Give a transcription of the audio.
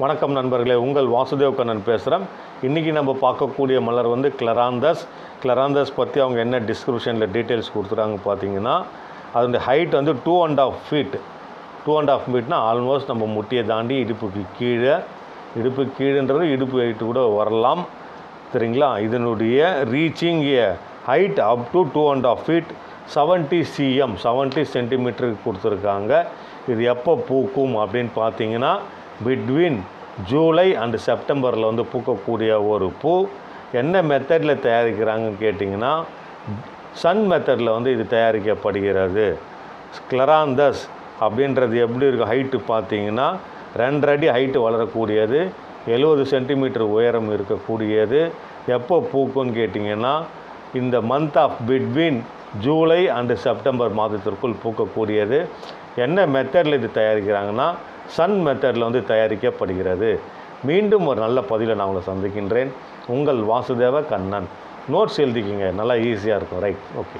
வணக்கம் நண்பர்களே உங்கள் வாசுதேவ் கண்ணன் பேசுகிறேன் இன்றைக்கி நம்ம பார்க்கக்கூடிய மலர் வந்து கிளராந்தஸ் கிளராந்தஸ் பற்றி அவங்க என்ன டிஸ்கிரிப்ஷனில் டீட்டெயில்ஸ் கொடுத்துறாங்க பார்த்தீங்கன்னா அதனுடைய ஹைட் வந்து two and half feet two and half ஃபீட்னா almost நம்ம முட்டியை தாண்டி இடுப்புக்கு கீழே இடுப்பு கீழேன்றது இடுப்பு ஹைட்டு கூட வரலாம். சரிங்களா? இதனுடைய reaching a height up to two and half feet seventy CM seventy சென்டிமீட்டருக்கு கொடுத்துருக்காங்க. இது எப்போ பூக்கும் அப்படின்னு பார்த்தீங்கன்னா பிட்வீன் ஜூலை அண்டு செப்டம்பரில் வந்து பூக்கக்கூடிய ஒரு பூ என்ன மெத்தடில் தயாரிக்கிறாங்கன்னு கேட்டிங்கன்னா சன் மெத்தடில் வந்து இது தயாரிக்கப்படுகிறது. ஸ்க்லராந்தஸ் அப்படின்றது எப்படி இருக்கும் ஹைட்டு பார்த்தீங்கன்னா ரெண்டரை அடி ஹைட்டு வளரக்கூடியது. எழுபது சென்டிமீட்டர் உயரம் இருக்கக்கூடியது. எப்போ பூக்கும்னு கேட்டிங்கன்னா இந்த month of between July and September மாதத்திற்குள் பூக்கக்கூடியது. என்ன மெத்தடில் இது தயாரிக்கிறாங்கன்னா சன் மெத்தடில் வந்து தயாரிக்கப்படுகிறது. மீண்டும் ஒரு நல்ல பதிவில் நான் உங்களை சந்திக்கின்றேன். உங்கள் வாசுதேவ கண்ணன். நோட்ஸ் எழுதிக்கிங்க. நல்லா ஈஸியாக இருக்கும். Right okay